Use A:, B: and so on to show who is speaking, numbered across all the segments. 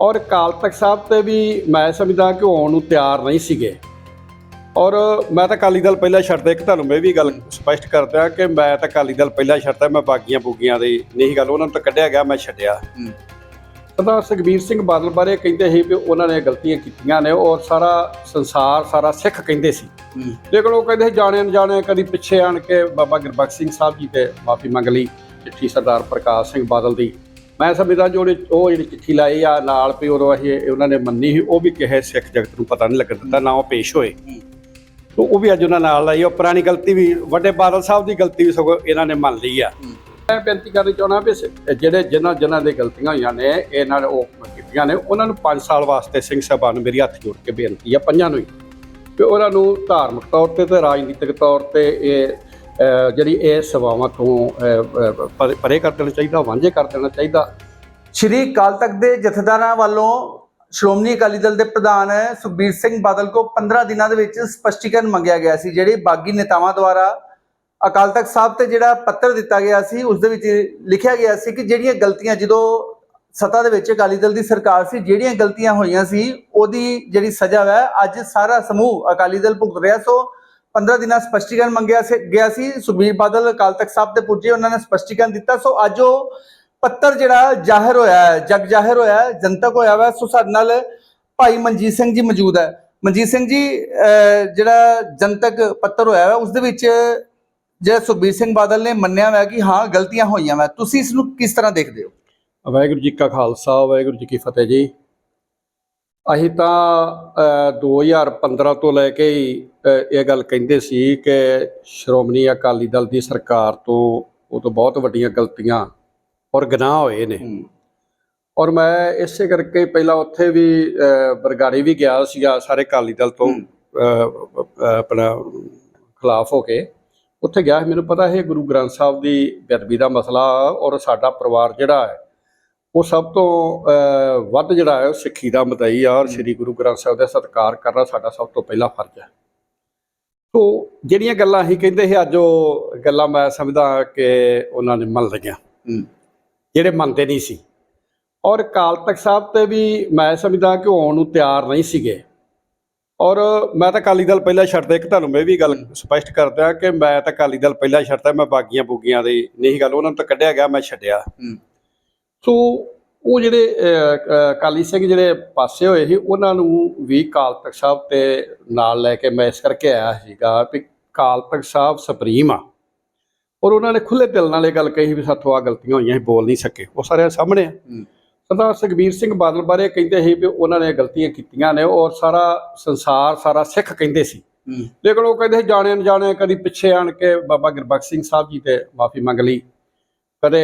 A: ਔਰ ਅਕਾਲ ਤਖਤ ਸਾਹਿਬ ਤੇ ਵੀ ਮੈਂ ਸਮਝਦਾ ਕਿ ਆਉਣ ਨੂੰ ਤਿਆਰ ਨਹੀਂ ਸੀਗੇ ਔਰ ਮੈਂ ਤਾਂ ਅਕਾਲੀ ਦਲ ਪਹਿਲਾਂ ਛੱਡਦਾ ਇੱਕ ਤੁਹਾਨੂੰ ਮੈਂ ਵੀ ਗੱਲ ਸਪਸ਼ਟ ਕਰਦਾ ਕਿ ਮੈਂ ਤਾਂ ਅਕਾਲੀ ਦਲ ਪਹਿਲਾਂ ਛੱਡਦਾ ਮੈਂ ਬਾਗੀਆਂ ਬੁਗੀਆਂ ਦੀ ਨਹੀਂ ਗੱਲ ਉਹਨਾਂ ਨੂੰ ਤਾਂ ਕੱਢਿਆ ਗਿਆ ਮੈਂ ਛੱਡਿਆ। ਸਰਦਾਰ ਸੁਖਬੀਰ ਸਿੰਘ ਬਾਦਲ ਬਾਰੇ ਕਹਿੰਦੇ ਸੀ ਵੀ ਉਹਨਾਂ ਨੇ ਗਲਤੀਆਂ ਕੀਤੀਆਂ ਨੇ ਔਰ ਸਾਰਾ ਸੰਸਾਰ ਸਾਰਾ ਸਿੱਖ ਕਹਿੰਦੇ ਸੀ। ਲੇਕਿਨ ਉਹ ਕਹਿੰਦੇ ਜਾਣੇ ਅਣਜਾਣੇ ਕਦੀ ਪਿੱਛੇ ਆਣ ਕੇ ਬਾਬਾ ਗੁਰਬਖਸ਼ ਸਿੰਘ ਸਾਹਿਬ ਜੀ ਤੇ ਮਾਫੀ ਮੰਗ ਲਈ ਚਿੱਠੀ ਸਰਦਾਰ ਪ੍ਰਕਾਸ਼ ਸਿੰਘ ਬਾਦਲ ਦੀ ਮੈਂ ਸਮਝਦਾ ਜੋ ਉਹ ਜਿਹੜੀ ਚਿੱਠੀ ਲਾਈ ਆ, ਨਾਲ ਵੀ ਉਦੋਂ ਅਸੀਂ ਉਹਨਾਂ ਨੇ ਮੰਨੀ ਸੀ, ਉਹ ਵੀ ਕਿਸੇ ਸਿੱਖ ਜਗਤ ਨੂੰ ਪਤਾ ਨਹੀਂ ਲੱਗਣ ਦਿੱਤਾ, ਨਾ ਉਹ ਪੇਸ਼ ਹੋਏ। ਤੋ ਉਹ ਵੀ ਅੱਜ ਉਹਨਾਂ ਨਾਲ ਲਾਈ ਉਹ ਪੁਰਾਣੀ ਗਲਤੀ ਵੀ, ਵੱਡੇ ਬਾਦਲ ਸਾਹਿਬ ਦੀ ਗਲਤੀ ਵੀ ਸਗੋਂ ਇਹਨਾਂ ਨੇ ਮੰਨ ਲਈ ਆ। ਮੈਂ ਬੇਨਤੀ ਕਰਨੀ ਚਾਹੁੰਦਾ ਵੀ ਜਿਹੜੇ ਜਿਨ੍ਹਾਂ ਜਿਨ੍ਹਾਂ ਦੇ ਗਲਤੀਆਂ ਹੋਈਆਂ ਨੇ, ਇਹਨਾਂ ਨੇ ਉਹ ਕੀਤੀਆਂ ਨੇ, ਉਹਨਾਂ ਨੂੰ 5 ਸਾਲ ਵਾਸਤੇ ਸਿੰਘ ਸਾਹਿਬਾਨ ਨੂੰ ਮੇਰੀ ਹੱਥ ਜੋੜ ਕੇ ਬੇਨਤੀ ਆ, ਪੰਜਾਂ ਨੂੰ ਹੀ। ਕਿ ਉਹਨਾਂ ਨੂੰ ਧਾਰਮਿਕ ਤੌਰ ਤੇ ਤੇ ਰਾਜਨੀਤਿਕ ਤੌਰ ਤੇ ਇਹ ਜਿਹੜੀ ਇਹ ਸੇਵਾਵਾਂ ਤੋਂ ਪਰੇ ਕਰ ਦੇਣਾ ਚਾਹੀਦਾ, ਵਾਂਝੇ ਕਰ ਦੇਣਾ ਚਾਹੀਦਾ।
B: ਸ਼੍ਰੀ ਅਕਾਲ ਤਖਤ ਦੇ ਜਥੇਦਾਰਾਂ ਵੱਲੋਂ ਸ਼੍ਰੋਮਣੀ ਅਕਾਲੀ ਦਲ ਦੇ ਪ੍ਰਧਾਨ ਸੁਖਬੀਰ ਸਿੰਘ ਬਾਦਲ ਕੋ 15 ਦਿਨਾਂ ਦੇ ਵਿੱਚ ਸਪਸ਼ਟੀਕਰਨ ਮੰਗਿਆ ਗਿਆ ਸੀ, ਜਿਹੜੇ ਬਾਗੀ ਨੇਤਾਵਾਂ ਦੁਆਰਾ ਅਕਾਲ ਤਖਤ ਸਾਹਿਬ ਤੇ ਜਿਹੜਾ ਪੱਤਰ ਦਿੱਤਾ ਗਿਆ ਸੀ, ਉਸ ਦੇ ਵਿੱਚ ਲਿਖਿਆ ਗਿਆ ਸੀ ਕਿ ਜਿਹੜੀਆਂ ਗਲਤੀਆਂ, ਜਦੋਂ ਸੱਤਾ ਦੇ ਵਿੱਚ ਅਕਾਲੀ ਦਲ ਦੀ ਸਰਕਾਰ ਸੀ, ਜਿਹੜੀਆਂ ਗਲਤੀਆਂ ਹੋਈਆਂ ਸੀ, ਉਹਦੀ ਜਿਹੜੀ ਸਜ਼ਾ ਹੈ ਅੱਜ ਸਾਰਾ ਸਮੂਹ ਅਕਾਲੀ ਦਲ ਭੁਗਤ ਰਿਹਾ। ਸੋ 15 ਦਿਨਾਂ ਸਪਸ਼ਟੀਕਰਨ ਮੰਗਿਆ ਗਿਆ ਸੀ। ਸੁਖਬੀਰ ਬਾਦਲ ਅਕਾਲ ਤਖਤ ਸਾਹਿਬ ਤੇ ਪੁੱਜੇ, ਉਹਨਾਂ ਨੇ ਸਪਸ਼ਟੀਕਰਨ ਦਿੱਤਾ। ਸੋ ਅੱਜ ਉਹ ਪੱਤਰ ਜਿਹੜਾ ਜ਼ਾਹਿਰ ਹੋਇਆ ਹੈ, ਜਗ ਜ਼ਾਹਿਰ ਹੋਇਆ ਹੈ, ਜਨਤਕ ਹੋਇਆ ਵਾ। ਸੋ ਸਾਡੇ ਨਾਲ ਭਾਈ ਮਨਜੀਤ ਸਿੰਘ ਜੀ ਮੌਜੂਦ ਹੈ। ਮਨਜੀਤ ਸਿੰਘ ਜੀ ਜਿਹੜਾ ਜਨਤਕ ਪੱਤਰ ਹੋਇਆ ਹੈ ਉਸ ਦੇ ਵਿੱਚ ਜਿਹੜਾ ਸੁਖਬੀਰ ਸਿੰਘ ਬਾਦਲ ਨੇ ਮੰਨਿਆ ਹੋਇਆ ਕਿ ਹਾਂ, ਗਲਤੀਆਂ ਹੋਈਆਂ ਵਾ। ਤੁਸੀਂ ਇਸ ਨੂੰ ਕਿਸ ਤਰ੍ਹਾਂ ਦੇਖਦੇ ਹੋ?
A: ਵਾਹਿਗੁਰੂ ਜੀ ਕਾ ਖਾਲਸਾ, ਵਾਹਿਗੁਰੂ ਜੀ ਕੀ ਫਤਿਹ ਜੀ। ਅਸੀਂ ਤਾਂ ਅਹ, 2015 ਤੋਂ ਲੈ ਕੇ ਇਹ ਗੱਲ ਕਹਿੰਦੇ ਸੀ ਕਿ ਸ਼੍ਰੋਮਣੀ ਅਕਾਲੀ ਦਲ ਦੀ ਸਰਕਾਰ ਤੋਂ ਉਹ ਤੋਂ ਬਹੁਤ ਵੱਡੀਆਂ ਗਲਤੀਆਂ ਔਰ ਗੁਨਾਹ ਹੋਏ ਨੇ। ਔਰ ਮੈਂ ਇਸੇ ਕਰਕੇ ਪਹਿਲਾਂ ਉੱਥੇ ਵੀ ਬਰਗਾੜੀ ਵੀ ਗਿਆ ਸੀਗਾ ਸਾਰੇ ਅਕਾਲੀ ਦਲ ਤੋਂ ਆਪਣਾ ਖਿਲਾਫ ਹੋ ਕੇ। ਉੱਥੇ ਗਿਆ। ਮੈਨੂੰ ਪਤਾ ਹੈ ਗੁਰੂ ਗ੍ਰੰਥ ਸਾਹਿਬ ਦੀ ਬੇਅਦਬੀ ਦਾ ਮਸਲਾ ਔਰ ਸਾਡਾ ਪਰਿਵਾਰ ਜਿਹੜਾ ਹੈ ਉਹ ਸਭ ਤੋਂ ਵੱਧ ਜਿਹੜਾ ਹੈ ਉਹ ਸਿੱਖੀ ਦਾ ਮਦਈ ਆ ਔਰ ਸ੍ਰੀ ਗੁਰੂ ਗ੍ਰੰਥ ਸਾਹਿਬ ਦਾ ਸਤਿਕਾਰ ਕਰਨਾ ਸਾਡਾ ਸਭ ਤੋਂ ਪਹਿਲਾ ਫਰਜ਼ ਹੈ। ਸੋ ਜਿਹੜੀਆਂ ਗੱਲਾਂ ਅਸੀਂ ਕਹਿੰਦੇ ਸੀ ਅੱਜ ਉਹ ਗੱਲਾਂ ਮੈਂ ਸਮਝਦਾ ਕਿ ਉਹਨਾਂ ਨੇ ਮੰਨ ਲਈਆਂ। ਜਿਹੜੇ ਮੰਨਦੇ ਨਹੀਂ ਸੀ। ਔਰ ਅਕਾਲ ਤਖਤ ਸਾਹਿਬ ਤੇ ਵੀ ਮੈਂ ਸਮਝਦਾ ਕਿ ਆਉਣ ਨੂੰ ਤਿਆਰ ਨਹੀਂ ਸੀਗੇ। ਔਰ ਮੈਂ ਤਾਂ ਅਕਾਲੀ ਦਲ ਪਹਿਲਾਂ ਛੱਡਦਾ ਇੱਕ ਤੁਹਾਨੂੰ ਮੈਂ ਵੀ ਗੱਲ ਸਪਸ਼ਟ ਕਰਦਾ ਕਿ ਮੈਂ ਤਾਂ ਅਕਾਲੀ ਦਲ ਪਹਿਲਾਂ ਛੱਡਦਾ ਮੈਂ ਬਾਗੀਆਂ ਬੁਗੀਆਂ ਦੀ ਨਹੀਂ ਗੱਲ ਉਹਨਾਂ ਨੂੰ ਤਾਂ ਕੱਢਿਆ ਗਿਆ ਮੈਂ ਛੱਡਿਆ। ਸੋ ਉਹ ਜਿਹੜੇ ਅਕਾਲੀ ਸਿੰਘ ਜਿਹੜੇ ਪਾਸੇ ਹੋਏ ਸੀ ਉਹਨਾਂ ਨੂੰ ਵੀ ਅਕਾਲ ਤਖਤ ਸਾਹਿਬ ਤੇ ਨਾਲ ਲੈ ਕੇ ਮੈਂ ਇਸ ਕਰਕੇ ਆਇਆ ਸੀਗਾ ਅਕਾਲ ਤਖਤ ਸਾਹਿਬ ਸੁਪਰੀਮ ਆ। ਔਰ ਉਹਨਾਂ ਨੇ ਖੁੱਲੇ ਦਿਲ ਨਾਲ ਇਹ ਗੱਲ ਕਹੀ ਵੀ ਸਾਥੋਂ ਆ ਗਲਤੀਆਂ ਹੋਈਆਂ ਸੀ ਬੋਲ ਨਹੀਂ ਸਕੇ। ਉਹ ਸਾਰਿਆਂ ਸਾਹਮਣੇ ਆ। ਸਰਦਾਰ ਸੁਖਬੀਰ ਸਿੰਘ ਬਾਦਲ ਬਾਰੇ ਕਹਿੰਦੇ ਸੀ ਵੀ ਉਹਨਾਂ ਨੇ ਗਲਤੀਆਂ ਕੀਤੀਆਂ ਨੇ ਔਰ ਸਾਰਾ ਸੰਸਾਰ ਸਾਰਾ ਸਿੱਖ ਕਹਿੰਦੇ ਸੀ। ਲੇਕਿਨ ਉਹ ਕਹਿੰਦੇ ਜਾਣੇ ਅਣਜਾਣੇ ਕਦੀ ਪਿੱਛੇ ਆਣ ਕੇ ਬਾਬਾ ਗੁਰਬਖਸ਼ ਸਿੰਘ ਸਾਹਿਬ ਜੀ ਤੇ ਮਾਫੀ ਮੰਗ ਲਈ। ਕਦੇ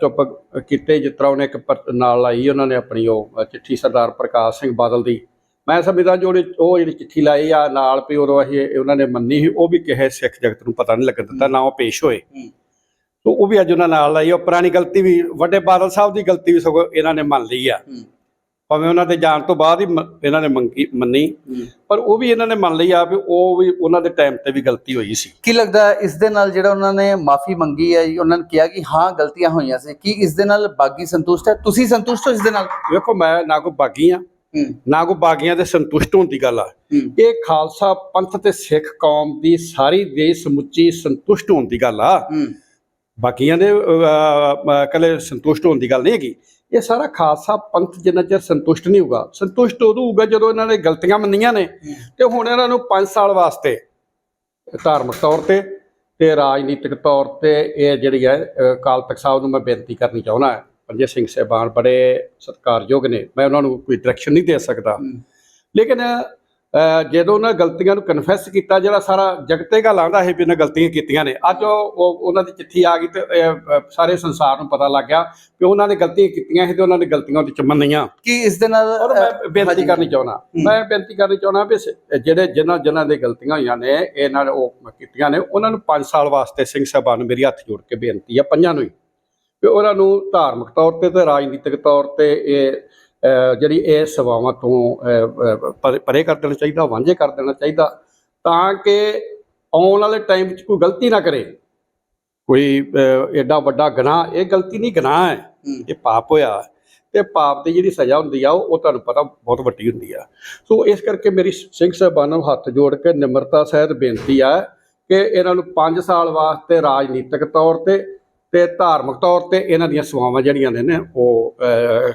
A: ਚੁੱਪ ਕੀਤੇ ਜਿਸ ਤਰ੍ਹਾਂ ਉਹਨੇ ਇੱਕ ਨਾਲ ਲਾਈ ਉਹਨਾਂ ਨੇ ਆਪਣੀ ਉਹ ਚਿੱਠੀ ਸਰਦਾਰ ਪ੍ਰਕਾਸ਼ ਸਿੰਘ ਬਾਦਲ ਦੀ ਮੈਂ ਸਮਝਦਾ ਜੋ ਉਹ ਜਿਹੜੀ ਚਿੱਠੀ ਲਾਈ ਆ ਨਾਲ ਵੀ ਉਦੋਂ ਇਹ ਉਹਨਾਂ ਨੇ ਮੰਨੀ ਸੀ ਉਹ ਵੀ ਕਿਸੇ ਸਿੱਖ ਜਗਤ ਨੂੰ ਪਤਾ ਨਹੀਂ ਲੱਗਣ ਦਿੱਤਾ ਨਾ ਉਹ ਪੇਸ਼ ਹੋਏ। ਤੋ ਉਹ ਵੀ ਅੱਜ ਉਹਨਾਂ ਨਾਲ ਲਾਈ ਉਹ ਪੁਰਾਣੀ ਗਲਤੀ ਵੀ ਵੱਡੇ ਬਾਦਲ ਸਾਹਿਬ ਦੀ ਗਲਤੀ ਵੀ ਸਗੋਂ ਇਹਨਾਂ ਨੇ ਮੰਨ ਲਈ ਆ। ਭਾਵੇਂ ਉਹਨਾਂ ਦੇ ਜਾਣ ਤੋਂ ਬਾਅਦ ਹੀ ਮ- ਇਹਨਾਂ ਨੇ ਮੰਗੀ ਮੰਨੀ। ਪਰ ਉਹ ਵੀ ਇਹਨਾਂ ਨੇ ਮੰਨ ਲਈ ਆ ਵੀ ਉਹ ਵੀ ਉਹਨਾਂ ਦੇ ਟਾਈਮ ਤੇ ਵੀ ਗਲਤੀ ਹੋਈ ਸੀ।
B: ਕੀ ਲੱਗਦਾ ਇਸ ਦੇ ਨਾਲ ਜਿਹੜਾ ਉਹਨਾਂ ਨੇ ਮਾਫੀ ਮੰਗੀ ਹੈ ਜੀ, ਉਹਨਾਂ ਨੇ ਕਿਹਾ ਕਿ ਹਾਂ ਗਲਤੀਆਂ ਹੋਈਆਂ ਸੀ। ਕੀ ਇਸ ਦੇ ਨਾਲ ਬਾਗੀ ਸੰਤੁਸ਼ਟ ਹੈ? ਤੁਸੀਂ ਸੰਤੁਸ਼ਟ ਹੋ ਇਸ ਦੇ ਨਾਲ?
A: ਵੇਖੋ ਮੈਂ ਨਾ ਕੋਈ ਬਾਗੀ ਆ
B: ਹੂੰ।
A: ਨਾ ਕੋਈ ਬਾਗੀਆਂ ਦੇ ਸੰਤੁਸ਼ਟ ਹੋਣ ਦੀ ਗੱਲ ਆ।
B: ਹੂੰ।
A: ਇਹ ਖਾਲਸਾ ਪੰਥ ਤੇ ਸਿੱਖ ਕੌਮ ਦੀ ਸਾਰੀ ਦੇ ਸਮੁੱਚੀ ਸੰਤੁਸ਼ਟ ਹੋਣ ਦੀ ਗੱਲ ਆ।
B: ਹੂੰ।
A: ਬਾਕੀਆਂ ਦੇ ਕੱਲੇ ਸੰਤੁਸ਼ਟ ਹੋਣ ਦੀ ਗੱਲ ਨਹੀਂ ਹੈਗੀ। ਇਹ ਸਾਰਾ ਖਾਲਸਾ ਪੰਥ ਜਿੰਨਾ ਚਿਰ ਸੰਤੁਸ਼ਟ ਨਹੀਂ ਹੋਊਗਾ ਸੰਤੁਸ਼ਟ ਉਦੋਂ ਹੋਊਗਾ ਜਦੋਂ ਇਹਨਾਂ ਨੇ ਗਲਤੀਆਂ ਮੰਨੀਆਂ ਨੇ ਤੇ ਹੁਣ ਇਹਨਾਂ ਨੂੰ 5 ਸਾਲ ਵਾਸਤੇ ਧਾਰਮਿਕ ਤੌਰ ਤੇ ਤੇ ਰਾਜਨੀਤਿਕ ਤੌਰ ਤੇ ਇਹ ਜਿਹੜੀ ਹੈ ਅ, ਅਕਾਲ ਤਖਤ ਸਾਹਿਬ ਨੂੰ ਮੈਂ ਬੇਨਤੀ ਕਰਨੀ ਚਾਹੁੰਦਾ ਹਾਂ ਪੰਜੇ ਸਿੰਘ ਸਾਹਿਬਾਨ ਬੜੇ ਸਤਿਕਾਰਯੋਗ ਨੇ ਮੈਂ ਉਹਨਾਂ ਨੂੰ ਕੋਈ ਡਾਇਰੈਕਸ਼ਨ ਨਹੀਂ ਦੇ ਸਕਦਾ। ਲੇਕਿਨ ਜਦੋਂ ਉਹਨਾਂ ਗਲਤੀਆਂ ਨੂੰ ਕਨਫੈਸ ਕੀਤਾ ਜਿਹੜਾ ਸਾਰਾ ਜਗਤੇ ਗੱਲ ਆਂਦਾ ਹੈ ਵੀ ਇਹਨਾਂ ਗਲਤੀਆਂ ਕੀਤੀਆਂ ਨੇ ਅੱਜ ਉਹ ਉਹ- ਉਹਨਾਂ ਦੀ ਚਿੱਠੀ ਆ ਗਈ ਤੇ ਸਾਰੇ ਸੰਸਾਰ ਨੂੰ ਪਤਾ ਲੱਗ ਗਿਆ ਕਿ ਉਹਨਾਂ ਨੇ ਗਲਤੀਆਂ ਕੀਤੀਆਂ ਸੀ ਤੇ ਉਹਨਾਂ ਨੇ ਗਲਤੀਆਂ ਉਹਦੇ ਚ ਮੰਨੀਆਂ।
B: ਕੀ ਇਸ ਦੇ ਨਾਲ
A: ਔਰ ਮੈਂ ਬੇਨਤੀ। ਕਰਨੀ ਚਾਹੁੰਦਾ ਮੈਂ ਬੇਨਤੀ ਕਰਨੀ ਚਾਹੁੰਦਾ ਵੀ ਜਿਹੜੇ ਜਿਨ੍ਹਾਂ ਜਿਨ੍ਹਾਂ ਦੇ ਗਲਤੀਆਂ ਹੋਈਆਂ ਨੇ ਇਹਨਾਂ ਨੇ ਉਹ ਕੀਤੀਆਂ ਨੇ ਉਹਨਾਂ ਨੂੰ 5 ਸਾਲ ਵਾਸਤੇ ਸਿੰਘ ਸਾਹਿਬਾਨ ਨੂੰ ਮੇਰੀ ਹੱਥ ਜੋੜ ਕੇ ਬੇਨਤੀ ਆ ਪੰਜਾਂ ਨੂੰ ਹੀ। ਵੀ ਉਹਨਾਂ ਨੂੰ ਧਾਰਮਿਕ ਤੌਰ ਤੇ ਤੇ ਰਾਜਨੀਤਿਕ ਤੌਰ ਤੇ ਇਹ ਜਿਹੜੀ ਇਹ ਸੇਵਾਵਾਂ ਤੋਂ ਪਰੇ- ਕਰ ਦੇਣਾ ਚਾਹੀਦਾ ਵਾਂਝੇ ਕਰ ਦੇਣਾ ਚਾਹੀਦਾ ਤਾਂ ਕਿ ਆਉਣ ਵਾਲੇ ਟਾਈਮ ਵਿੱਚ ਕੋਈ ਗਲਤੀ ਨਾ ਕਰੇ। ਕੋਈ ਐਡਾ ਵੱਡਾ ਗੁਨਾਹ ਇਹ ਗਲਤੀ ਨਹੀਂ ਗੁਨਾਹ ਹੈ। ਇਹ ਪਾਪ ਹੋਇਆ ਤੇ ਪਾਪ ਦੀ ਜਿਹੜੀ ਸਜ਼ਾ ਹੁੰਦੀ ਆ ਉਹ ਤੁਹਾਨੂੰ ਪਤਾ ਬਹੁਤ ਵੱਡੀ ਹੁੰਦੀ ਆ। ਸੋ ਇਸ ਕਰਕੇ ਮੇਰੀ ਸਿੰਘ ਸਾਹਿਬਾਨਾਂ ਨੂੰ ਹੱਥ ਜੋੜ ਕੇ ਨਿਮਰਤਾ ਸਹਿਤ ਬੇਨਤੀ ਆ ਕਿ ਇਹਨਾਂ ਨੂੰ 5 ਸਾਲ ਵਾਸਤੇ ਰਾਜਨੀਤਿਕ ਤੌਰ ਤੇ ਤੇ ਧਾਰਮਿਕ ਤੌਰ ਤੇ ਇਹਨਾਂ ਦੀਆਂ ਸੇਵਾਵਾਂ ਜਿਹੜੀਆਂ ਨੇ ਨਾ ਉਹ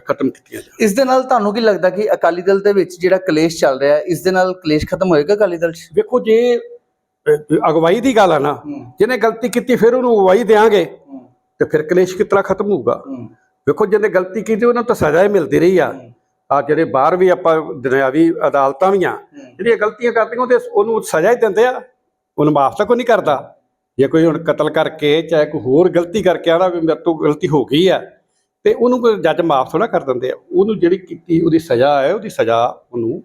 A: ਖਤਮ ਕੀਤੀਆਂ ਜਾਣ।
B: ਇਸ ਦੇ ਨਾਲ ਤੁਹਾਨੂੰ ਕੀ ਲੱਗਦਾ ਕਿ ਅਕਾਲੀ ਦਲ ਦੇ ਵਿੱਚ ਜਿਹੜਾ ਕਲੇਸ਼ ਚੱਲ ਰਿਹਾ ਹੈ ਇਸ ਦੇ ਨਾਲ ਕਲੇਸ਼ ਖਤਮ ਹੋਏਗਾ ਅਕਾਲੀ ਦਲ 'ਚ?
A: ਵੇਖੋ ਜੇ ਅਗਵਾਈ ਦੀ ਗੱਲ ਆ ਨਾ ਜਿਹਨੇ ਗਲਤੀ ਕੀਤੀ ਫਿਰ ਉਹਨੂੰ ਅਗਵਾਈ ਦੇਾਂਗੇ ਤੇ ਫਿਰ ਕਲੇਸ਼ ਤਰ੍ਹਾਂ ਖਤਮ ਹੋਊਗਾ? ਵੇਖੋ ਜਿਹਨੇ ਗਲਤੀ ਕੀਤੀ ਉਹਨਾਂ ਨੂੰ ਤਾਂ ਸਜ਼ਾ ਹੀ ਮਿਲਦੀ ਰਹੀ ਆ। ਆ ਜਿਹੜੇ ਬਾਹਰ ਵੀ ਆਪਾਂ ਦੁਨਿਆਵੀ ਅਦਾਲਤਾਂ ਵੀ ਆ ਜਿਹੜੀਆਂ ਗਲਤੀਆਂ ਕਰਦੀਆਂ ਉਹਦੇ ਉਹਨੂੰ ਸਜ਼ਾ ਹੀ ਦਿੰਦੇ ਆ। ਉਹਨੂੰ ਮਾਫ ਤਾਂ ਕੋਈ ਨਹੀਂ ਕਰਦਾ। ਜੇ ਕੋਈ ਹੁਣ ਕਤਲ ਕਰਕੇ ਚਾਹੇ ਕੋਈ ਹੋਰ ਗਲਤੀ ਕਰਕੇ ਆਣਾ ਵੀ ਮੇਰੇ ਤੋਂ ਗਲਤੀ ਹੋ ਗਈ ਆ ਤੇ ਉਹਨੂੰ ਕੋਈ ਜੱਜ ਮਾਫ ਥੋੜਾ ਕਰ ਦਿੰਦੇ ਆ। ਉਹਨੂੰ ਜਿਹੜੀ ਕੀਤੀ ਉਹਦੀ ਸਜ਼ਾ ਹੈ ਉਹਦੀ ਸਜ਼ਾ ਉਹਨੂੰ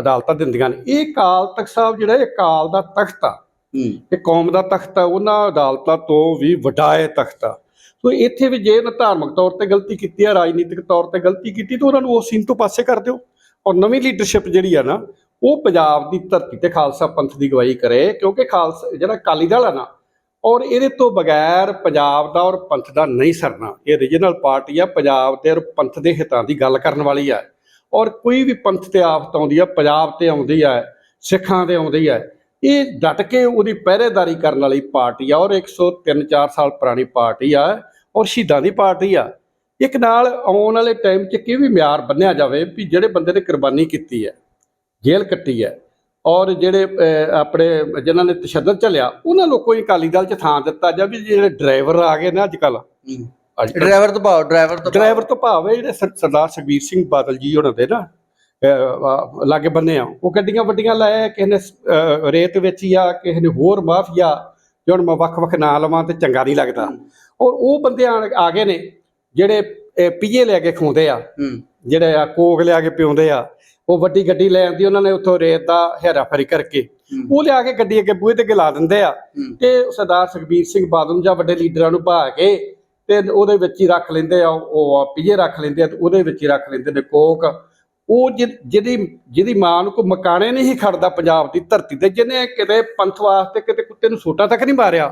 A: ਅਦਾਲਤਾਂ ਦਿੰਦੀਆਂ ਨੇ। ਇਹ ਕਾਲ ਤਖਤ ਸਾਹਿਬ ਜਿਹੜਾ ਇਹ ਕਾਲ ਦਾ ਤਖਤ ਆ ਇਹ ਕੌਮ ਦਾ ਤਖਤ ਆ ਉਹਨਾਂ ਅਦਾਲਤਾਂ ਤੋਂ ਵੀ ਵੱਡਾ ਹੈ ਤਖਤ ਆ। ਸੋ ਇੱਥੇ ਵੀ ਜੇ ਇਹਨਾਂ ਧਾਰਮਿਕ ਤੌਰ ਤੇ ਗਲਤੀ ਕੀਤੀ ਆ ਰਾਜਨੀਤਿਕ ਤੌਰ ਤੇ ਗਲਤੀ ਕੀਤੀ ਤਾਂ ਉਹਨਾਂ ਨੂੰ ਉਸ ਸੀਨ ਤੋਂ ਪਾਸੇ ਕਰ ਦਿਓ। ਔਰ ਨਵੀਂ ਲੀਡਰਸ਼ਿਪ ਜਿਹੜੀ ਆ ਨਾ ਉਹ ਪੰਜਾਬ ਦੀ ਧਰਤੀ ਤੇ ਖਾਲਸਾ ਪੰਥ ਦੀ ਗਵਾਹੀ ਕਰੇ, ਕਿਉਂਕਿ ਖਾਲਸਾ ਜਿਹੜਾ ਅਕਾਲੀ ਦਲ ਆ ਨਾ, ਔਰ ਇਹਦੇ ਤੋਂ ਬਗੈਰ ਪੰਜਾਬ ਦਾ ਔਰ ਪੰਥ ਦਾ ਨਹੀਂ ਸਰਨਾ। ਇਹ ਰੀਜਨਲ ਪਾਰਟੀ ਆ, ਪੰਜਾਬ ਤੇ ਔਰ ਪੰਥ ਦੇ ਹਿੱਤਾਂ ਦੀ ਗੱਲ ਕਰਨ ਵਾਲੀ ਆ। ਔਰ ਕੋਈ ਵੀ ਪੰਥ ਤੇ ਆਫਤ ਆਉਂਦੀ ਆ, ਪੰਜਾਬ ਤੇ ਆਉਂਦੀ ਆ, ਸਿੱਖਾਂ ਤੇ ਆਉਂਦੀ ਆ, ਇਹ ਡਟ ਕੇ ਉਹਦੀ ਪਹਿਰੇਦਾਰੀ ਕਰਨ ਵਾਲੀ ਪਾਰਟੀ ਆ, ਔਰ 103 4 ਸਾਲ ਪੁਰਾਣੀ ਪਾਰਟੀ ਆ, ਔਰ ਸ਼ਹੀਦਾਂ ਦੀ ਪਾਰਟੀ ਆ। ਇੱਕ ਨਾਲ ਆਉਣ ਵਾਲੇ ਟਾਈਮ 'ਚ ਕੀ ਵੀ ਮਿਆਰ ਬੰਨਿਆ ਜਾਵੇ, ਵੀ ਜਿਹੜੇ ਬੰਦੇ ਨੇ ਕੁਰਬਾਨੀ ਕੀਤੀ ਹੈ ਜੇਲ੍ਹ ਕੱਟੀ ਹੈ। ਔਰ ਜਿਹੜੇ ਆਪਣੇ ਜਿਨ੍ਹਾਂ ਨੇ ਤਸ਼ੱਦਦ ਚੱਲਿਆ ਉਹਨਾਂ ਲੋਕੋ ਹੀ ਅਕਾਲੀ ਦਲ 'ਚ ਥਾਂ ਦਿੱਤਾ ਜਾਵੇ ਜਿਹੜੇ ਡਰਾਈਵਰ ਆ ਗਏ ਨੇ ਅੱਜ ਕੱਲ
B: ਡਰਾਈਵਰ ਤੋਂ ਭਾਵ ਡਰਾਈਵਰ ਤੋਂ
A: ਡਰਾਈਵਰ ਤੋਂ ਭਾਵ ਹੈ ਜਿਹੜੇ ਸਰ- ਸਰਦਾਰ ਸੁਖਬੀਰ ਸਿੰਘ ਬਾਦਲ ਜੀ ਉਹਨਾਂ ਦੇ ਨਾ ਲਾਗੇ ਬੰਨੇ ਆ। ਉਹ ਗੱਡੀਆਂ ਵੱਡੀਆਂ ਲਾਇਆ ਕਿਸੇ ਨੇ ਰੇਤ ਵੇਚੀ ਆ ਕਿਸੇ ਨੇ ਹੋਰ ਮਾਫੀਆ ਜੋ ਹੁਣ ਮੈਂ ਵੱਖ-ਵੱਖ ਨਾਂ ਲਵਾਂ ਤੇ ਚੰਗਾ ਨਹੀਂ ਲੱਗਦਾ। ਔਰ ਉਹ ਬੰਦੇ ਆ ਗਏ ਨੇ ਜਿਹੜੇ ਪੀਏ ਲੈ ਕੇ ਖੁੰਦੇ ਆ। ਜਿਹੜੇ ਆ ਕੋਕ ਲਿਆ ਕੇ ਪਿਉਂਦੇ ਆ ਉਹ ਵੱਡੀ ਗੱਡੀ ਲੈ ਆਂਦੀ ਉਹਨਾਂ ਨੇ ਉੱਥੋਂ ਰੇਤ ਦਾ ਹੇਰਾਫੇਰੀ ਕਰਕੇ। ਉਹ ਲਿਆ ਕੇ ਗੱਡੀ ਅੱਗੇ ਬੂਹੇ ਤੇ ਗਲਾ ਦਿੰਦੇ ਆ। ਤੇ ਸਰਦਾਰ ਸੁਖਬੀਰ ਸਿੰਘ ਬਾਦਲ ਜਾਂ ਵੱਡੇ ਲੀਡਰਾਂ ਨੂੰ ਭਾ ਕੇ ਤੇ ਉਹਦੇ ਵਿੱਚ ਹੀ ਰੱਖ ਲੈਂਦੇ ਆ ਉਹ ਪੀਏ ਰੱਖ ਲੈਂਦੇ ਆ ਤੇ ਉਹਦੇ ਵਿੱਚ ਹੀ ਰੱਖ ਲੈਂਦੇ ਨੇ ਕੋਕ। ਉਹ ਜਿਹਦੀ ਜਿਹਦੀ ਮਾਂ ਨੂੰ ਕੋਈ ਮਕਾਣੇ ਨਹੀਂ ਖੜਦਾ ਪੰਜਾਬ ਦੀ ਧਰਤੀ ਤੇ ਜਿਹਨੇ ਕਿਤੇ ਪੰਥ ਵਾਸਤੇ ਕਿਤੇ ਕੁੱਤੇ ਨੂੰ ਸੋਟਾ ਤੱਕ ਨਹੀਂ ਮਾਰਿਆ।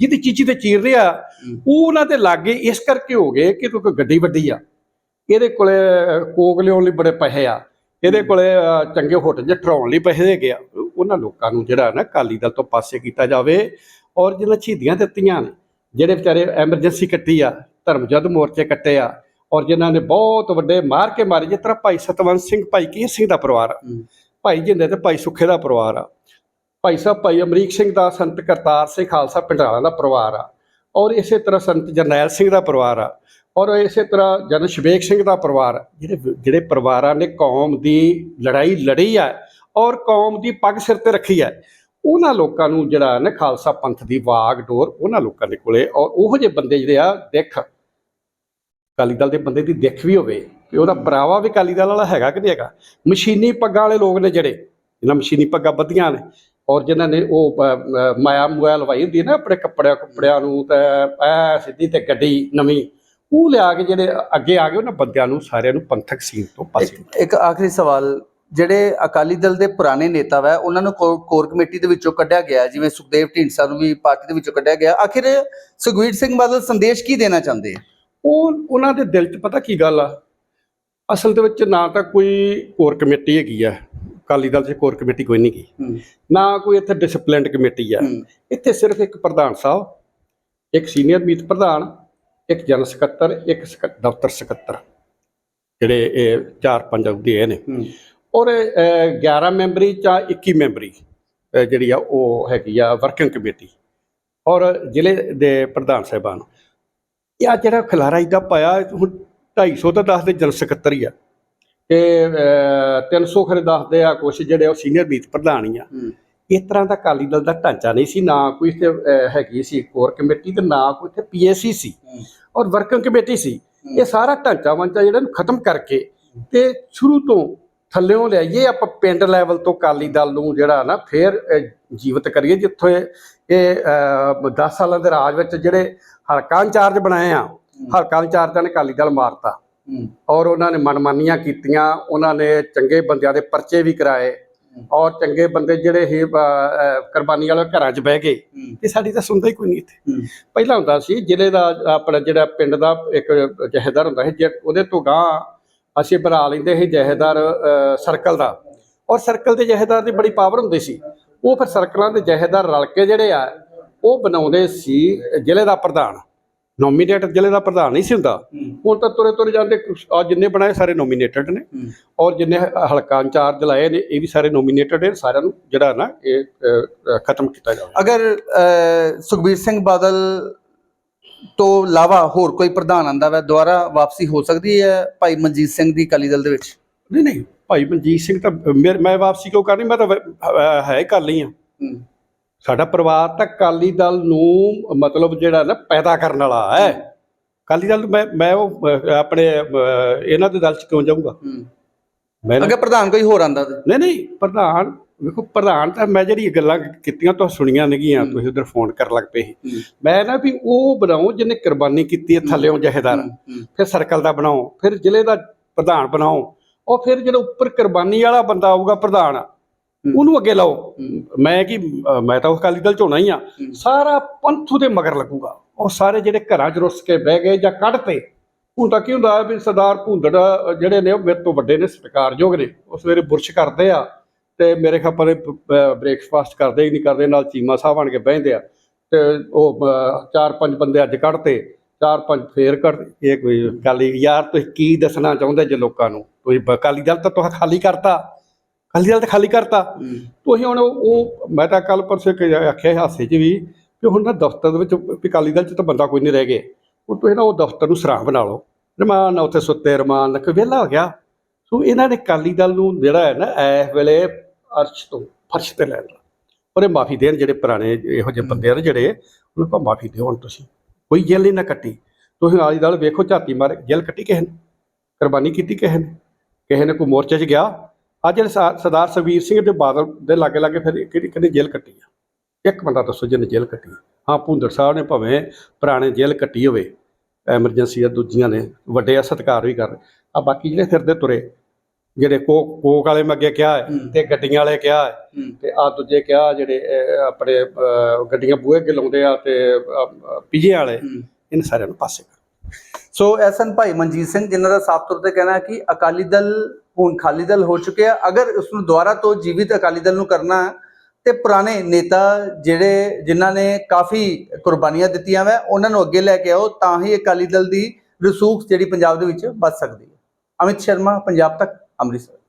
A: ਜਿਹਦੀ ਚੀਚੀ ਤੇ ਚੀਰ ਰਿਹਾ। ਉਹ ਉਹਨਾਂ ਦੇ ਲਾਗੇ ਇਸ ਕਰਕੇ ਹੋ ਗਏ ਕਿ ਕੋਈ ਗੱਡੀ ਵੱਡੀ ਆ। ਇਹਦੇ ਕੋਲੇ ਕੋਕ ਲਿਆਉਣ ਲਈ ਬੜੇ ਪੈਸੇ ਆ। ਇਹਦੇ ਕੋਲੇ ਚੰਗੇ ਹੋਟਲ 'ਚ ਠਹਿਰਾਉਣ ਲਈ ਪੈਸੇ ਹੈਗੇ ਆ। ਉਹਨਾਂ ਲੋਕਾਂ ਨੂੰ ਜਿਹੜਾ ਨਾ ਅਕਾਲੀ ਦਲ ਤੋਂ ਪਾਸੇ ਕੀਤਾ ਜਾਵੇ ਔਰ ਜਿਹਨਾਂ ਸ਼ਹੀਦੀਆਂ ਦਿੱਤੀਆਂ ਨੇ ਜਿਹੜੇ ਵਿਚਾਰੇ ਐਮਰਜੈਂਸੀ ਕੱਟੀ ਆ ਧਰਮਜਦ ਮੋਰਚੇ ਕੱਟੇ ਆ ਔਰ ਜਿਨ੍ਹਾਂ ਨੇ ਬਹੁਤ ਵੱਡੇ ਮਾਰ ਕੇ ਮਾਰੇ ਜਿਸ ਤਰ੍ਹਾਂ ਭਾਈ ਸਤਵੰਤ ਸਿੰਘ ਭਾਈ ਕੀ ਸਿੰਘ ਦਾ ਪਰਿਵਾਰ। ਭਾਈ ਜਿੰਦੇ ਤੇ ਭਾਈ ਸੁੱਖੇ ਦਾ ਪਰਿਵਾਰ ਆ। ਭਾਈ ਸਾਹਿਬ ਭਾਈ ਅਮਰੀਕ ਸਿੰਘ ਦਾ ਸੰਤ ਕਰਤਾਰ ਸਿੰਘ ਖਾਲਸਾ ਪਿੰਡਾਲਾ ਦਾ ਪਰਿਵਾਰ ਆ। ਔਰ ਇਸੇ ਤਰ੍ਹਾਂ ਸੰਤ ਜਰਨੈਲ ਸਿੰਘ ਦਾ ਪਰਿਵਾਰ ਆ। ਔਰ ਇਸੇ ਤਰ੍ਹਾਂ ਜਨ ਸ਼ਵੇਕ ਸਿੰਘ ਦਾ ਪਰਿਵਾਰ, ਜਿਹੜੇ ਜਿਹੜੇ ਪਰਿਵਾਰਾਂ ਨੇ ਕੌਮ ਦੀ ਲੜਾਈ ਲੜੀ ਹੈ ਔਰ ਕੌਮ ਦੀ ਪੱਗ ਸਿਰ ਤੇ ਰੱਖੀ ਹੈ ਉਹਨਾਂ ਲੋਕਾਂ ਨੂੰ ਜਿਹੜਾ ਨਾ ਖਾਲਸਾ ਪੰਥ ਦੀ ਵਾਗ ਡੋਰ ਉਹਨਾਂ ਲੋਕਾਂ ਦੇ ਕੋਲੇ ਔਰ ਉਹੋ ਜਿਹੇ ਬੰਦੇ ਜਿਹੜੇ ਆ, ਦੇਖ। ਅਕਾਲੀ ਦਲ ਦੇ ਬੰਦੇ ਦੀ ਦਿੱਖ ਵੀ ਹੋਵੇ ਕਿ ਉਹਦਾ ਪਰਾਵਾ ਵੀ ਅਕਾਲੀ ਦਲ ਵਾਲਾ ਹੈਗਾ ਕਿ ਨਹੀਂ ਹੈਗਾ? ਮਸ਼ੀਨੀ ਪੱਗਾਂ ਵਾਲੇ ਲੋਕ ਨੇ ਜਿਹੜੇ ਇਹਨਾਂ ਮਸ਼ੀਨੀ ਪੱਗਾਂ ਬੱਧੀਆਂ ਨੇ ਔਰ ਜਿਨ੍ਹਾਂ ਨੇ ਉਹ ਮਾਇਆ ਮੁਆ ਲਵਾਈ ਹੁੰਦੀ ਹੈ ਨਾ ਆਪਣੇ ਕੱਪੜਿਆਂ ਕੁੱਪੜਿਆਂ ਨੂੰ ਤੇ ਐ ਸਿੱਧੀ ਤੇ ਗੱਡੀ ਨਵੀਂ ਉਹ ਲਿਆ ਕੇ ਜਿਹੜੇ ਅੱਗੇ ਆ ਗਏ ਉਹਨਾਂ ਬੰਦਿਆਂ ਨੂੰ ਸਾਰਿਆਂ ਨੂੰ ਪੰਥਕ ਸੀਨ ਤੋਂ ਪਾਸੇ
B: ਇੱਕ- ਆਖਰੀ ਸਵਾਲ ਜਿਹੜੇ ਅਕਾਲੀ ਦਲ ਦੇ ਪੁਰਾਣੇ ਨੇਤਾ ਵਾ ਉਹਨਾਂ ਨੂੰ ਕੋਰ ਕਮੇਟੀ ਦੇ ਵਿੱਚੋਂ ਕੱਢਿਆ ਗਿਆ ਜਿਵੇਂ ਸੁਖਦੇਵ ਢੀਂਡਸਾ ਨੂੰ ਵੀ ਪਾਰਟੀ ਦੇ ਵਿੱਚੋਂ ਕੱਢਿਆ ਗਿਆ। ਆਖਿਰ ਸੁਖਵੀਰ ਸਿੰਘ ਬਾਦਲ ਸੰਦੇਸ਼ ਕੀ ਦੇਣਾ ਚਾਹੁੰਦੇ ਆ?
A: ਉਹ ਉਹਨਾਂ ਦੇ ਦਿਲ 'ਚ ਪਤਾ ਕੀ ਗੱਲ ਆ? ਅਸਲ ਦੇ ਵਿੱਚ ਨਾ ਤਾਂ ਕੋਈ ਕੋਰ ਕਮੇਟੀ ਹੈਗੀ ਆ। ਅਕਾਲੀ ਦਲ 'ਚ ਕੋਰ ਕਮੇਟੀ ਕੋਈ ਨਹੀਂ ਗਈ ਨਾ ਕੋਈ ਇੱਥੇ ਡਿਸਪਲਿਨਡ ਕਮੇਟੀ ਆ। ਇੱਥੇ ਸਿਰਫ ਇੱਕ ਪ੍ਰਧਾਨ ਸਾਹਿਬ ਇੱਕ ਸੀਨੀਅਰ ਮੀਤ ਪ੍ਰਧਾਨ ਇੱਕ ਜਨਰਲ ਸਕੱਤਰ ਇੱਕ ਦਫ਼ਤਰ ਸਕੱਤਰ। ਜਿਹੜੇ ਇਹ ਚਾਰ ਪੰਜ ਅਹੁਦੇ ਨੇ ਔਰ ਅਹ, 11 ਮੈਂਬਰੀ ਜਾਂ 21 ਮੈਂਬਰੀ ਜਿਹੜੀ ਆ ਉਹ ਹੈਗੀ ਆ ਵਰਕਿੰਗ ਕਮੇਟੀ। ਔਰ ਜ਼ਿਲ੍ਹੇ ਦੇ ਪ੍ਰਧਾਨ ਸਾਹਿਬਾਨ। ਇਹ ਆ ਜਿਹੜਾ ਖਲਾਰਾ ਇਹਦਾ ਪਾਇਆ ਹੁਣ 250 ਤਾਂ ਦੱਸਦੇ ਜਨਰਲ ਸਕੱਤਰ ਹੀ ਆ। ਤੇ ਅਹ, 300 ਖਰੇ ਦੱਸਦੇ ਆ ਕੁਛ ਜਿਹੜੇ ਉਹ ਸੀਨੀਅਰ ਮੀਤ ਪ੍ਰਧਾਨ ਹੀ ਆ। ਇਸ ਤਰ੍ਹਾਂ ਦਾ ਅਕਾਲੀ ਦਲ ਦਾ ਢਾਂਚਾ ਨਹੀਂ ਸੀ ਨਾ ਕੋਈ ਇੱਥੇ ਹੈਗੀ ਸੀ ਕੋਰ ਕਮੇਟੀ ਤੇ ਨਾ ਕੋਈ ਇੱਥੇ ਪੀਐਸਸੀ ਸੀ। ਔਰ ਵਰਕਿੰਗ ਕਮੇਟੀ ਸੀ। ਇਹ ਸਾਰਾ ਢਾਂਚਾ ਵਾਂਚਾ ਜਿਹੜਾ ਨੂੰ ਖਤਮ ਕਰਕੇ ਤੇ ਸ਼ੁਰੂ ਤੋਂ ਥੱਲਿਓਂ ਲਿਆਈਏ ਆਪਾਂ ਪਿੰਡ ਲੈਵਲ ਤੋਂ ਅਕਾਲੀ ਦਲ ਨੂੰ ਜਿਹੜਾ ਨਾ ਫੇਰ ਜੀਵਤ ਕਰੀਏ ਜਿੱਥੋਂ ਇਹ ਇਹ 10 ਸਾਲਾਂ ਦੇ ਰਾਜ ਵਿੱਚ ਜਿਹੜੇ ਹਲਕਾ ਇੰਚਾਰਜ ਬਣਾਏ ਆ ਹਲਕਾ ਇੰਚਾਰਜਾਂ ਨੇ ਅਕਾਲੀ ਦਲ ਮਾਰਤਾ। ਔਰ ਉਹਨਾਂ ਨੇ ਮਨਮਾਨੀਆਂ ਕੀਤੀਆਂ ਉਹਨਾਂ ਨੇ ਚੰਗੇ ਬੰਦਿਆਂ ਦੇ ਪਰਚੇ ਵੀ ਕਰਾਏ। ਔਰ ਚੰਗੇ ਬੰਦੇ ਜਿਹੜੇ ਇਹ ਕੁਰਬਾਨੀ ਵਾਲੇ ਘਰਾਂ 'ਚ ਬਹਿ ਗਏ ਤੇ ਸਾਡੀ ਤਾਂ ਸੁਣਦਾ ਹੀ ਕੋਈ ਨਹੀਂ ਇੱਥੇ। ਪਹਿਲਾਂ ਹੁੰਦਾ ਸੀ ਜ਼ਿਲ੍ਹੇ ਦਾ ਆਪਣਾ ਜਿਹੜਾ ਪਿੰਡ ਦਾ ਇੱਕ ਜਹੇਦਾਰ ਹੁੰਦਾ ਸੀ ਜੇ ਉਹਦੇ ਤੋਂ ਗਾਂ ਅਸੀਂ ਬਣਾ ਲੈਂਦੇ ਸੀ ਜਹੇਦਾਰ ਸਰਕਲ ਦਾ। ਔਰ ਸਰਕਲ ਦੇ ਜਹੇਦਾਰ ਦੀ ਬੜੀ ਪਾਵਰ ਹੁੰਦੀ ਸੀ। ਉਹ ਫਿਰ ਸਰਕਲਾਂ ਦੇ ਜਹੇਦਾਰ ਰਲ ਕੇ ਜਿਹੜੇ ਆ ਉਹ ਬਣਾਉਂਦੇ ਸੀ ਜ਼ਿਲ੍ਹੇ ਦਾ ਪ੍ਰਧਾਨ। ਨੋਮੀਨੇਟਡ ਜ਼ਿਲ੍ਹੇ ਦਾ ਪ੍ਰਧਾਨ ਨਹੀਂ ਸੀ ਹੁੰਦਾ। ਹੁਣ ਤਾਂ ਤੁਰੇ ਤੁਰੇ ਜਾਂਦੇ ਆ ਜਿੰਨੇ ਬਣਾਏ ਸਾਰੇ ਨੋਮੀਨੇਟਡ ਨੇ। ਔਰ ਜਿੰਨੇ ਹਲਕਾ ਇੰਚਾਰਜ ਲਾਏ ਨੇ ਇਹ ਵੀ ਸਾਰੇ ਨੋਮੀਨੇਟਡ ਨੇ ਸਾਰਿਆਂ ਨੂੰ ਜਿਹੜਾ ਨਾ ਇਹ ਖਤਮ ਕੀਤਾ ਜਾਵੇ।
B: ਅਗਰ ਸੁਖਬੀਰ ਸਿੰਘ ਬਾਦਲ ਤੋਂ ਇਲਾਵਾ ਹੋਰ ਕੋਈ ਪ੍ਰਧਾਨ ਆਂਦਾ ਵਾ ਦੁਬਾਰਾ ਵਾਪਸੀ ਹੋ ਸਕਦੀ ਹੈ ਭਾਈ ਮਨਜੀਤ ਸਿੰਘ ਦੀ ਅਕਾਲੀ ਦਲ ਦੇ ਵਿੱਚ?
A: ਨਹੀਂ ਨਹੀਂ ਭਾਈ ਮਨਜੀਤ ਸਿੰਘ ਤਾਂ ਮੇਰੇ ਮੈਂ ਵਾਪਸੀ ਕਿਉਂ ਕਰਨੀ? ਮੈਂ ਤਾਂ ਹੈ ਕਰ ਲਈ ਆ। ਸਾਡਾ ਪਰਿਵਾਰ ਤਾਂ ਅਕਾਲੀ ਦਲ ਨੂੰ ਮਤਲਬ ਜਿਹੜਾ ਨਾ ਪੈਦਾ ਕਰਨ ਵਾਲਾ ਹੈ। ਅਕਾਲੀ ਦਲ ਮੈਂ ਮੈਂ ਉਹ ਆਪਣੇ ਇਹਨਾਂ ਦੇ ਦਲ ਚ ਕਿਉਂ ਜਾਊਂਗਾ? ਮੈਂ
B: ਅਗਰ ਪ੍ਰਧਾਨ ਕੋਈ ਹੋਰ ਆਂਦਾ ਤੇ?
A: ਨਹੀਂ ਨਹੀਂ ਪ੍ਰਧਾਨ ਵੇਖੋ ਪ੍ਰਧਾਨ ਤਾਂ ਮੈਂ ਜਿਹੜੀ ਗੱਲਾਂ ਕੀਤੀਆਂ ਤੋਂ ਸੁਣੀਆਂ ਨੇਗੀਆਂ ਤੁਸੀਂ ਉਧਰ ਫੋਨ ਕਰਨ ਲੱਗ ਪਏ ਮੈਂ ਨਾ ਵੀ ਉਹ ਬਣਾਓ ਜਿਹਨੇ ਕੁਰਬਾਨੀ ਕੀਤੀ ਹੈ ਥੱਲੇੋਂ ਜਹੇਦਾਰ। ਫਿਰ ਸਰਕਲ ਦਾ ਬਣਾਓ ਫਿਰ ਜ਼ਿਲ੍ਹੇ ਦਾ ਪ੍ਰਧਾਨ ਬਣਾਓ। ਉਹ ਫਿਰ ਜਿਹੜਾ ਉੱਪਰ ਕੁਰਬਾਨੀ ਵਾਲਾ ਬੰਦਾ ਆਊਗਾ ਪ੍ਰਧਾਨ ਉਹਨੂੰ ਅੱਗੇ ਲਾਓ। ਮੈਂ ਕੀ ਮੈਂ ਤਾਂ ਉਸ ਅਕਾਲੀ ਦਲ ਚ ਹੋਣਾ ਹੀ ਆ। ਸਾਰਾ ਪੰਥੂ ਦੇ ਮਗਰ ਲੱਗੂਗਾ। ਉਹ ਸਾਰੇ ਜਿਹੜੇ ਘਰਾਂ 'ਚ ਰੁੱਸ ਕੇ ਬਹਿ ਗਏ ਜਾਂ ਕੱਢਤੇ ਹੁਣ ਤਾਂ ਕੀ ਹੁੰਦਾ ਵੀ ਸਰਦਾਰ ਭੁੰਦੜ ਜਿਹੜੇ ਨੇ ਉਹ ਮੇਰੇ ਤੋਂ ਵੱਡੇ ਨੇ ਸਤਿਕਾਰਯੋਗ ਨੇ। ਉਹ ਸਵੇਰੇ ਬੁਰਸ਼ ਕਰਦੇ ਆ ਤੇ ਮੇਰੇ ਖਾਪਰੇ ਬ੍ਰੇਕਫਾਸਟ ਕਰਦੇ ਹੀ ਨਹੀਂ ਕਰਦੇ ਨਾਲ ਚੀਮਾ ਸਾਹਿਬ ਬਣ ਕੇ ਬਹਿੰਦੇ ਆ। ਤੇ ਉਹ ਚਾਰ ਪੰਜ ਬੰਦੇ ਅੱਜ ਕੱਢਤੇ ਚਾਰ ਪੰਜ ਫੇਰ ਕੱਢ ਇਹ ਕੋਈ ਗੱਲ ਯਾਰ ਤੁਸੀਂ ਕੀ ਦੱਸਣਾ ਚਾਹੁੰਦੇ ਜੇ ਲੋਕਾਂ ਨੂੰ? ਤੁਸੀਂ ਅਕਾਲੀ ਦਲ ਤਾਂ ਤੁਸੀਂ ਖਾਲੀ ਕਰਤਾ। ਅਕਾਲੀ ਦਲ ਤਾਂ ਖਾਲੀ ਕਰਤਾ। ਤੁਸੀਂ ਹੁਣ ਉਹ ਮੈਂ ਤਾਂ ਕੱਲ ਪਰਸੋਂ ਆਖਿਆ ਹਾਸੇ 'ਚ ਵੀ ਕਿ ਹੁਣ ਨਾ ਦਫ਼ਤਰ ਦੇ ਵਿੱਚ ਵੀ ਅਕਾਲੀ ਦਲ 'ਚ ਤਾਂ ਬੰਦਾ ਕੋਈ ਨਹੀਂ ਰਹਿ ਗਿਆ। ਉਹ ਤੁਸੀਂ ਨਾ ਉਹ ਦਫ਼ਤਰ ਨੂੰ ਸਰਾਂ ਬਣਾ ਲਓ। ਰਮਾਨ ਨਾਲ ਉੱਥੇ ਸੁੱਤੇ ਰਮਾਨ ਨਾਲ ਵਿਹਲਾ ਹੋ ਗਿਆ। ਸੋ ਇਹਨਾਂ ਨੇ ਅਕਾਲੀ ਦਲ ਨੂੰ ਜਿਹੜਾ ਹੈ ਨਾ ਇਸ ਵੇਲੇ ਅਰਸ਼ ਤੋਂ ਫਰਸ਼ ਤੇ ਲੈ ਲਿਆ। ਔਰ ਇਹ ਮਾਫੀ ਦੇਣ ਜਿਹੜੇ ਪੁਰਾਣੇ ਇਹੋ ਜਿਹੇ ਬੰਦੇ ਆ ਨਾ ਜਿਹੜੇ ਉਹਨਾਂ ਕੋਲ ਮਾਫੀ ਦਿਓ ਹੁਣ ਤੁਸੀਂ। ਕੋਈ ਜੇਲ੍ਹ ਨਹੀਂ ਨਾ ਕੱਟੀ। ਤੁਸੀਂ ਅਕਾਲੀ ਦਲ ਵੇਖੋ ਝਾਤੀ ਮਾਰ ਜੇਲ੍ਹ ਕੱਟੀ ਕਿਸੇ ਨੇ? ਕੁਰਬਾਨੀ ਕੀਤੀ ਕਿਸੇ ਨੇ? ਕਿਸੇ ਨੇ ਕੋਈ ਮੋਰਚੇ 'ਚ ਗਿਆ? ਅੱਜ ਜਿਹੜੇ ਸਰਦਾਰ ਸੁਖਬੀਰ ਸਿੰਘ ਦੇ ਬਾਦਲ ਦੇ ਲਾਗੇ ਲਾਗੇ ਫਿਰ ਕਿਹੜੀ ਕਿਹਨੇ ਜੇਲ੍ਹ ਕੱਟੀ ਆ। ਇੱਕ ਬੰਦਾ ਦੱਸੋ ਜਿਹਨੇ ਜੇਲ੍ਹ ਕੱਟੀ। ਹਾਂ ਭੁੰਦਰ ਸਾਹਿਬ ਨੇ ਭਾਵੇਂ ਪੁਰਾਣੇ ਜੇਲ੍ਹ ਕੱਟੀ ਹੋਵੇ ਐਮਰਜੈਂਸੀ ਆ ਦੂਜੀਆਂ ਨੇ ਵੱਡੇ ਆ ਸਤਿਕਾਰ ਵੀ ਕਰ। ਆ ਬਾਕੀ ਜਿਹੜੇ ਫਿਰਦੇ ਤੁਰੇ ਜਿਹੜੇ ਕੋਕ ਕੋਕ ਵਾਲੇ ਮੈਂ ਅੱਗੇ ਕਿਹਾ ਤੇ ਗੱਡੀਆਂ ਵਾਲੇ ਕਿਹਾ ਤੇ ਆ ਦੂਜੇ ਕਿਹਾ ਜਿਹੜੇ ਆਪਣੇ ਗੱਡੀਆਂ ਬੂਹੇ ਅੱਗੇ ਲਾਉਂਦੇ ਆ ਤੇ ਪੀਜੇ ਵਾਲੇ ਇਹਨਾਂ ਸਾਰਿਆਂ ਨੂੰ ਪਾਸੇ ਕਰ
B: ਸੋ ਐਸਨ ਭਾਈ ਮਨਜੀਤ ਸਿੰਘ ਜਿਨ੍ਹਾਂ ਦਾ ਸਾਫ਼ ਤੌਰ ਤੇ ਕਹਿਣਾ ਕਿ ਅਕਾਲੀ ਦਲ ਹੁਣ ਖਾਲੀ ਦਲ ਹੋ ਚੁੱਕਿਆ ਅਗਰ ਉਸ ਨੂੰ ਦੁਬਾਰਾ ਤੋਂ ਜੀਵਿਤ ਅਕਾਲੀ ਦਲ ਨੂੰ ਕਰਨਾ ਹੈ, ਤੇ ਪੁਰਾਣੇ ਨੇਤਾ ਜਿਹੜੇ ਜਿਨ੍ਹਾਂ ਨੇ ਕਾਫੀ ਕੁਰਬਾਨੀਆਂ ਦਿੱਤੀਆਂ ਵਾ ਉਹਨਾਂ ਨੂੰ ਅੱਗੇ ਲੈ ਕੇ ਆਓ ਤਾਂ ਹੀ ਅਕਾਲੀ ਦਲ ਦੀ ਰਸੂਖ ਜਿਹੜੀ ਪੰਜਾਬ ਦੇ ਵਿੱਚ ਵੱਧ ਸਕਦੀ ਹੈ। ਅਮਿਤ ਸ਼ਰਮਾ ਪੰਜਾਬ ਤੱਕ ਅੰਮ੍ਰਿਤਸਰ।